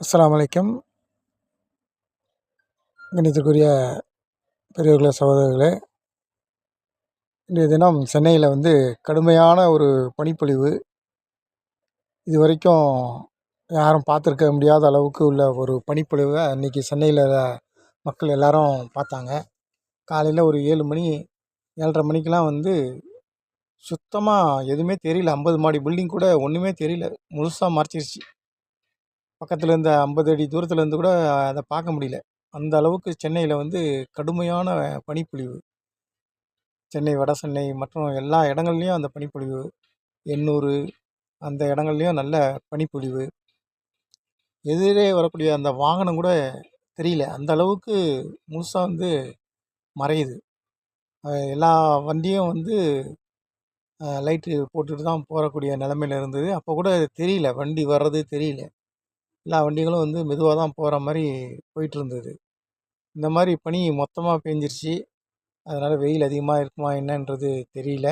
அஸ்லாம் வலைக்கம் கணிதத்துக்குரிய பெரியவர்களே சகோதரர்களே இன்றைய தினம் சென்னையில் வந்து கடுமையான ஒரு பனிப்பொழிவு. இது வரைக்கும் யாரும் பார்த்துருக்க முடியாத அளவுக்கு உள்ள ஒரு பனிப்பொழிவை அன்றைக்கி சென்னையில் மக்கள் எல்லோரும் பார்த்தாங்க. காலையில் ஒரு ஏழு மணி ஏழ்ரை மணிக்கெலாம் வந்து சுத்தமாக எதுவுமே தெரியல. ஐம்பது மாடி பில்டிங் கூட ஒன்றுமே தெரியல. முழுசாக மறைச்சிருச்சு. பக்கத்தில் இருந்த ஐம்பது அடி தூரத்தில் இருந்து கூட அதை பார்க்க முடியல. அந்த அளவுக்கு சென்னையில் வந்து கடுமையான பனிப்பொழிவு. சென்னை வட சென்னை மற்றும் எல்லா இடங்கள்லையும் அந்த பனிப்பொழிவு. எண்ணூர் அந்த இடங்கள்லையும் நல்ல பனிப்பொழிவு. எதிரே வரக்கூடிய அந்த வாகனம் கூட தெரியல. அந்த அளவுக்கு முழுசாக வந்து மறையுது. எல்லா வண்டியும் வந்து லைட்டு போட்டுட்டு தான் போகக்கூடிய நிலமையில இருந்தது. அப்போ கூட தெரியல. வண்டி வர்றது தெரியல. எல்லா வண்டிகளும் வந்து மெதுவாக தான் போகிற மாதிரி போயிட்டு இருந்தது இந்த மாதிரி பனி மொத்தமாக பேஞ்சிருச்சு. அதனால் வெயில் அதிகமாக இருக்குமா என்னன்றது தெரியல.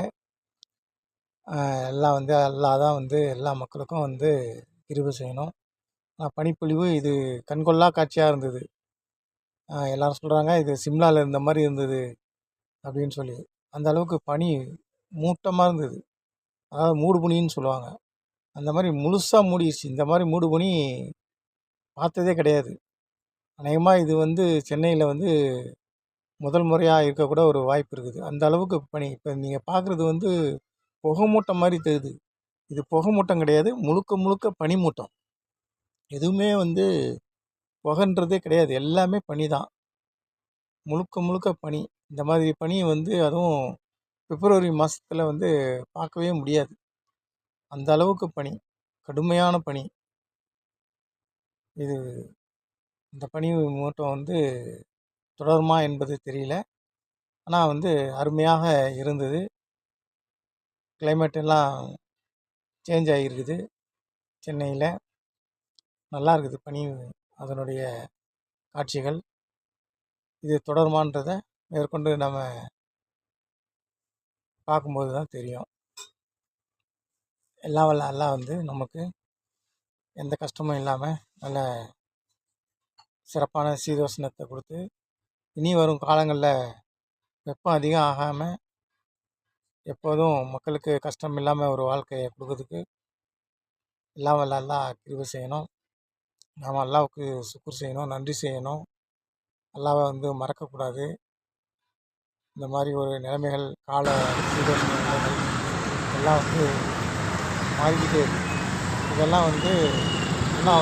எல்லாம் வந்து அல்லாஹ் தான் வந்து எல்லா மக்களுக்கும் வந்து கிருபை செய்யணும். ஆனால் பனிப்பொழிவு இது கண்கொள்ளா காட்சியாக இருந்தது. எல்லோரும் சொல்கிறாங்க இது சிம்லாவில் இருந்த மாதிரி இருந்தது அப்படின்னு சொல்லி. அந்த அளவுக்கு பனி மூட்டமாக இருந்தது. அதாவது மூடுபனின்னு சொல்லுவாங்க. அந்த மாதிரி முழுசாக மூடிடுச்சு இந்த மாதிரி மூடுபனி பார்த்ததே கிடையாது. அநேகமாக இது வந்து சென்னையில் வந்து முதல் முறையாக இருக்கக்கூட ஒரு வாய்ப்பு இருக்குது. அந்த அளவுக்கு பனி இப்போ நீங்கள் பார்க்குறது வந்து புகை மூட்டம் மாதிரி தெரியுது. இது புகை மூட்டம் கிடையாது. முழுக்க முழுக்க பனி மூட்டம். எதுவுமே வந்து புகைன்றதே கிடையாது. எல்லாமே பனி தான். முழுக்க முழுக்க பனி. இந்த மாதிரி பனி வந்து அதுவும் பிப்ரவரி மாதத்துல வந்து பார்க்கவே முடியாது. அந்த அளவுக்கு பனி. கடுமையான பனி. இது இந்த பனி மூட்டம் வந்து தொடருமா என்பது தெரியல. ஆனால் வந்து அருமையாக இருந்தது. கிளைமேட் எல்லாம் சேஞ்ச் ஆகியிருக்குது சென்னையில். நல்லா இருக்குது பனி அதனுடைய காட்சிகள். இது தொடருமான்றதை மேற்கொண்டு நம்ம பார்க்கும்போது தான் தெரியும். எல்லாம் வல்ல எல்லாம் வந்து நமக்கு எந்த கஷ்டமும் இல்லாமல் நல்ல சிறப்பான சீதோஷணத்தை கொடுத்து இனி வரும் காலங்களில் வெப்பம் அதிகம் ஆகாமல் எப்போதும் மக்களுக்கு கஷ்டம் இல்லாமல் ஒரு வாழ்க்கையை கொடுக்கறதுக்கு எல்லாம் வல்ல அல்லாஹ் செய்யணும். நாம் அல்லாவுக்கு சுக்குர் செய்யணும் நன்றி செய்யணும். அல்லாவை வந்து மறக்கக்கூடாது. இந்த மாதிரி ஒரு நிலைமைகள் கால சீதோஷண எல்லாம் வந்து மாறிக்கிட்டே இருக்குது இதெல்லாம் வந்து இன்னும்